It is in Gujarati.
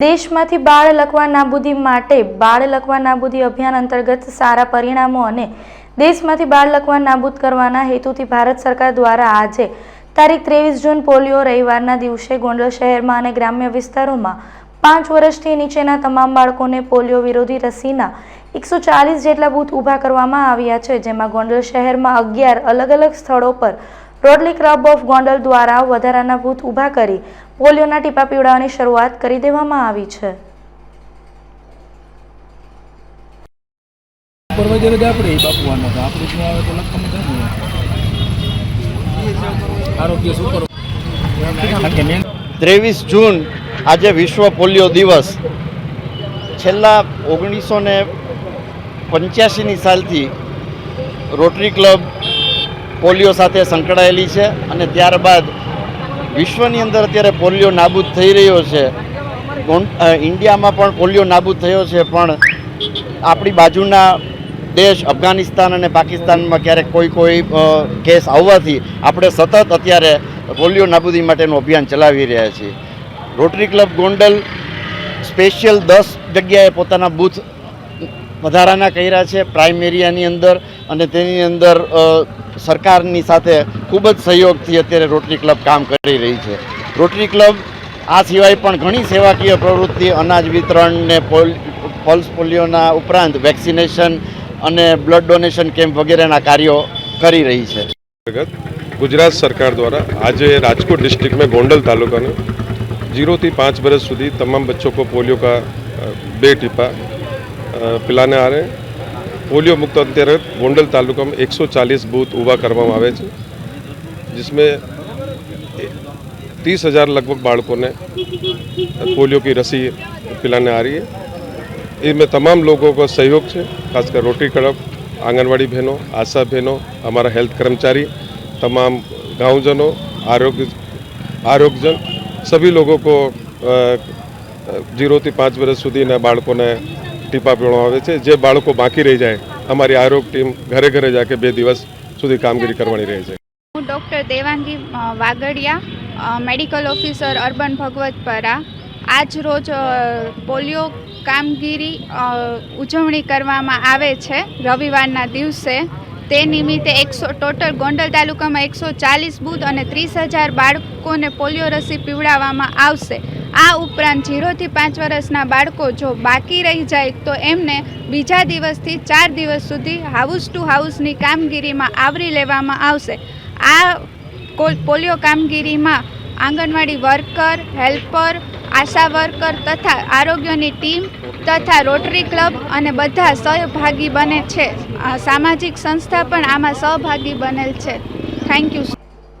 દેશમાંથી બાળ લકવા નાબૂદી માટે બાળ લકવા નાબૂદી અભિયાન અંતર્ગત સારા પરિણામો અને દેશમાંથી બાળ લકવા નાબૂદ કરવાના હેતુથી ભારત સરકાર દ્વારા આજે તારીખ ત્રેવીસ જૂન પોલિયો રવિવારના દિવસે ગોંડલ શહેરમાં અને ગ્રામ્ય વિસ્તારોમાં પાંચ વર્ષથી નીચેના તમામ બાળકોને પોલિયો વિરોધી રસીના એકસો ચાલીસ જેટલા બૂથ ઊભા કરવામાં આવ્યા છે, જેમાં ગોંડલ શહેરમાં અગિયાર અલગ અલગ સ્થળો પર રોટલી ક્લબ ઓફ ગોંડલ દ્વારા વધારાના બૂથ ઊભા કરી પોલિયોના ટીપા પીવડાવવાની શરૂઆત કરી દેવામાં આવી છે. સુપરવાઇઝર આપણે બાપુવાના હતા આપણે ત્યાં આવે તો લખવાનું આરોગ્ય સુપર. કારણ કે મેન ત્રેવીસ જૂન આજે વિશ્વ પોલિયો દિવસ. છેલ્લા ઓગણીસો ને પંચ્યાસીની સાલથી રોટરી ક્લબ પોલિયો સાથે સંકળાયેલી છે અને ત્યારબાદ વિશ્વની અંદર અત્યારે પોલિયો નાબૂદ થઈ રહ્યો છે. ઇન્ડિયામાં પણ પોલિયો નાબૂદ થયો છે, પણ આપણી બાજુના દેશ અફઘાનિસ્તાન અને પાકિસ્તાનમાં ક્યારેક કોઈ કોઈ કેસ આવવાથી આપણે સતત અત્યારે પોલિયો નાબૂદી માટેનું અભિયાન ચલાવી રહ્યા છીએ. રોટરી ક્લબ ગોંડલ સ્પેશિયલ દસ જગ્યાએ પોતાના બૂથ વધારાના કર્યા છે પ્રાઇમ એરિયાની અંદર અને તેની અંદર સરકારની સાથે ખૂબ જ સહયોગથી અત્યારે રોટરી ક્લબ કામ કરી રહી છે. રોટરી ક્લબ આ સિવાય પણ ઘણી સેવાકીય પ્રવૃત્તિ, અનાજ વિતરણને પોલ, પલ્સ પોલિયોના ઉપરાંત વેક્સિનેશન અને બ્લડ ડોનેશન કેમ્પ વગેરેના કાર્યો કરી રહી છે. ગુજરાત સરકાર દ્વારા આજે રાજકોટ ડિસ્ટ્રિક્ટમાં ગોંડલ તાલુકાને જીરોથી પાંચ વર્ષ સુધી તમામ બચ્ચો કો પોલિયો કા બે ટીપા टीपा अ, पिलाने आ रहे हैं पोलियो मुक्त अंतर्गत गोंडल तालुका में 140 बूथ ઊભા કરવામાં આવે છે जिसमें तीस हजार लगभग बालकों ने पोलियो की रसी पिलाने आ रही है इसमें तमाम लोगों का सहयोग है खासकर रोटरी क्लब आंगनवाड़ी बहनों आशा बहनों हमारा हेल्थ कर्मचारी तमाम गांवजनों आरोग्य આરોગ્યજન સભી લોકો કો જીરોથી પાંચ વર્ષ સુધીના બાળકોને ટીપા પીવામાં આવે છે. જે બાળકો બાકી રહી જાય, અમારી આરોગ્ય ટીમ ઘરે ઘરે જાકે બે દિવસ સુધી કામગીરી કરવાની રહે છે. હું doctor Devangi Vagadiya medical officer urban Bhagvatpara. આજ રોજ પોલિયો કામગીરી ઉજવણી કરવામાં આવે છે રવિવારના દિવસે. તે નિમિત્તે એકસો, ટોટલ ગોંડલ તાલુકામાં એકસો ચાલીસ બૂથ અને ત્રીસ હજાર બાળકોને પોલિયો રસી પીવડાવવામાં આવશે. આ ઉપરાંત ઝીરોથી પાંચ વર્ષના બાળકો જો બાકી રહી જાય તો એમને બીજા દિવસથી ચાર દિવસ સુધી હાઉસ ટુ હાઉસની કામગીરીમાં આવરી લેવામાં આવશે. આ પોલિયો કામગીરીમાં anganwadi worker, helper, ASHA worker તથા આરોગ્યની ટીમ તથા રોટરી ક્લબ અને બધા સહભાગી બને છે. સામાજિક સંસ્થા પણ આમાં સહભાગી બનેલ છે. Thank you